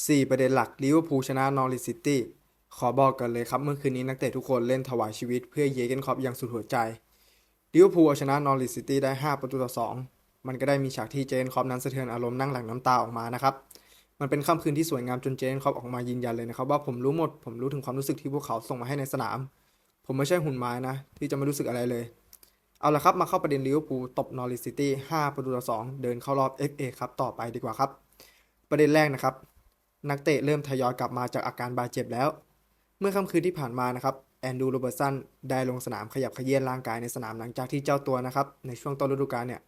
4 ประเด็นหลักลิเวอร์พูลชนะนอริซิตี้ขอบอกกันเลยครับ เมื่อคืนนี้นักเตะทุกคนเล่นถวายชีวิตเพื่อเยเกนคอปอย่างสุดหัวใจลิเวอร์พูลเอาชนะนอริซิตี้ได้ 5 ประตูต่อ 2 มันก็ได้มีฉากที่เจนคอปนั้นสะเทือนอารมณ์นั่งหลังน้ำตาออกมานะครับมันเป็นค่ำคืนที่สวยงามจนเจนคอปออกมายืนยันเลยนะครับว่าผมรู้หมดผมรู้ถึงความรู้สึกที่พวกเขาส่งมาให้ในสนาม ผมไม่ใช่หุ่นไม้นะ ที่จะไม่รู้สึกอะไรเลย เอาละครับมาเข้าประเด็นลิเวอร์พูลตบนอริซิตี้5ประตูต่อ2เดินเข้ารอบ FA ครับต่อไปดีกว่าครับ ประเด็นแรกนะครับ นักเตะเริ่มทยอยกลับมาจากอาการบาดเจ็บแล้ว เมื่อค่ำคืนที่ผ่านมานะครับแอนดูโรเบอร์สันได้ลงสนามขยับขยื้อนร่างกายในสนามหลังจากที่เจ้าตัวนะครับในช่วงต้นฤดูกาลเนี่ย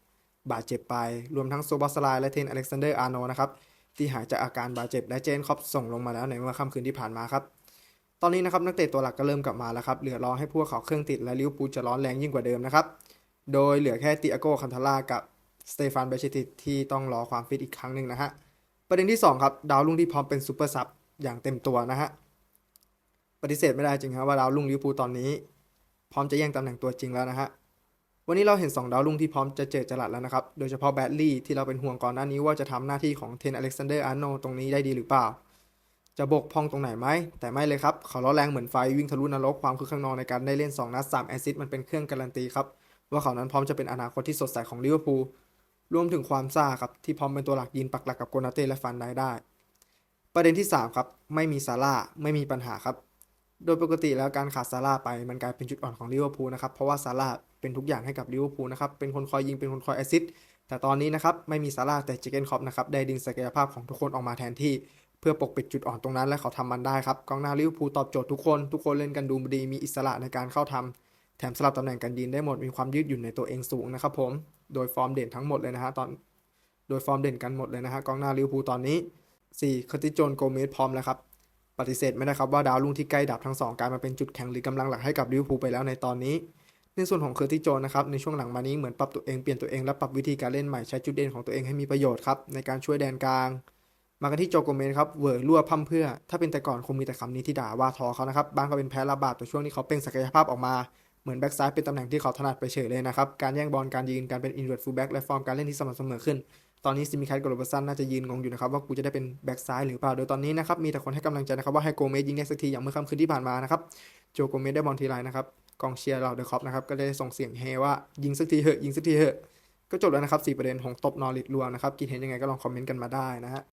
บาดเจ็บไป รวมทั้งโซบอสไลและเทนอเล็กซานเดอร์อาร์โนนะครับที่หายจากอาการบาดเจ็บและเจนคอปส่งลงมาแล้วในเมื่อค่ำคืนที่ผ่านมาครับ ตอนนี้นะครับนักเตะตัวหลักก็เริ่มกลับมาแล้วครับ เหลือรอให้พวกเขาเครื่องติดและลิวอร์พูจะร้อนแรงยิ่งกว่าเดิมนะครับ โดยเหลือแค่ติอาโกคันทาร่ากับสเตฟานเบชิติที่ต้องรอความฟิตอีกครั้งหนึ่งนะฮะ ประเด็นที่ 2 ครับ ดาวรุ่งที่พร้อมเป็นซูเปอร์ซับอย่างเต็มตัวนะฮะ ปฏิเสธไม่ได้จริงครับว่าดาวรุ่งลิเวอร์พูลตอนนี้ พร้อมจะแย่งตำแหน่งตัวจริงแล้วนะฮะ วันนี้เราเห็น 2 ดาวรุ่งที่พร้อมจะเจอจรัสแล้วนะครับ โดยเฉพาะแบดลี่ที่เราเป็นห่วงก่อนหน้านี้ว่าจะทำหน้าที่ของเทนอเล็กซานเดอร์อาร์โนตรงนี้ได้ดีหรือเปล่า จะบกพองตรงไหนไหม แต่ไม่เลยครับเขาล้อแรงเหมือนไฟวิ่งทะลุนรกความคือข้างนอกในการได้เล่น2นัด3แอซิสมันเป็นเครื่องการันตีครับว่าเขานั้นพร้อมจะเป็นอนาคตที่สดใสของลิเวอร์พูล รวมถึงความซ่าครับที่พร้อมเป็นตัวหลักยืนปักหลักกับโกนาเต้และฟันได้ได้ ประเด็นที่ 3 ครับ ไม่มีซาร่าไม่มีปัญหาครับ โดยปกติแล้วการขาดซาร่าไปมันกลายเป็นจุดอ่อนของลิเวอร์พูลนะครับเพราะว่าซาร่าเป็นทุกอย่างให้กับลิเวอร์พูลนะครับเป็นคนคอยยิงเป็นคนคอยแอซิสแต่ตอนนี้นะครับไม่มีซาร่าแต่เจเกนคอปนะครับได้ดึงศักยภาพของทุกคนออกมาแทนที่เพื่อปกปิดจุดอ่อนตรงนั้นและเขาทำมันได้ครับกองหน้าลิเวอร์พูลตอบโจทย์ทุกคน ทุกคนเล่นกันดูดีมีอิสระในการเข้าทำ แถมสลับตำแหน่งกันยืนได้หมดมีความยืดหยุ่นในตัวเองสูงนะครับผมโดยฟอร์มเด่นทั้งหมดเลยนะฮะตอนโดยฟอร์มเด่นกันหมดเลยนะฮะกองหน้าลิเวอร์พูลตอนนี้ 4. คอร์ติโจนโกเมสพร้อมแล้วครับปฏิเสธไม่ได้ครับว่าดาวรุ่งที่ใกล้ดับทั้งสองกลายมาเป็นจุดแข็งหรือกำลังหลักให้กับลิเวอร์พูลไปแล้วในตอนนี้ ในส่วนของเคอร์ติโจนนะครับในช่วงหลังมานี้เหมือนปรับตัวเองเปลี่ยนตัวเองและปรับวิธีการเล่นใหม่ใช้จุดเด่นของตัวเองให้มีประโยชน์ครับในการช่วยแดนกลาง มากันที่โจโกเมสครับเวอร์รั่วพั่มเพื่อ ถ้าเป็นแต่ก่อนคงมีแต่คำนี้ที่ด่าว่าทอเขานะครับบ้างก็เป็นแพ้ระบาดแต่ช่วงนี้เขาเปล่งศักยภาพออกมา เหมือนแบ็กซ้ายเป็นตำแหน่งที่เขาถนัดไปเฉยเลยนะครับ การแย่งบอลการยืนการเป็นอินเวอร์ตฟูลแบ็กและฟอร์มการเล่นที่สม่ำเสมอขึ้น ตอนนี้ซิมิคัสกับโรเบสันน่าจะยืนงงอยู่นะครับว่ากูจะได้เป็นแบ็กซ้ายหรือเปล่าโดยตอนนี้นะครับมีแต่คนให้กำลังใจนะครับว่าให้โกเมสยิงได้สักทีอย่างเมื่อค่ำคืนที่ผ่านมานะครับโจโกเมสได้บอลทีไรนะครับกองเชียร์เราเดอะคอปนะครับก็ได้ส่งเสียงเฮว่ายิงสักทีเหอะยิงสักทีเหอะก็จบแล้วนะครับสี่ประเด็นของตบนอริดรวมนะครับคิดเห็นยังไงก็ลองคอมเมนต์กันมาได้นะฮะ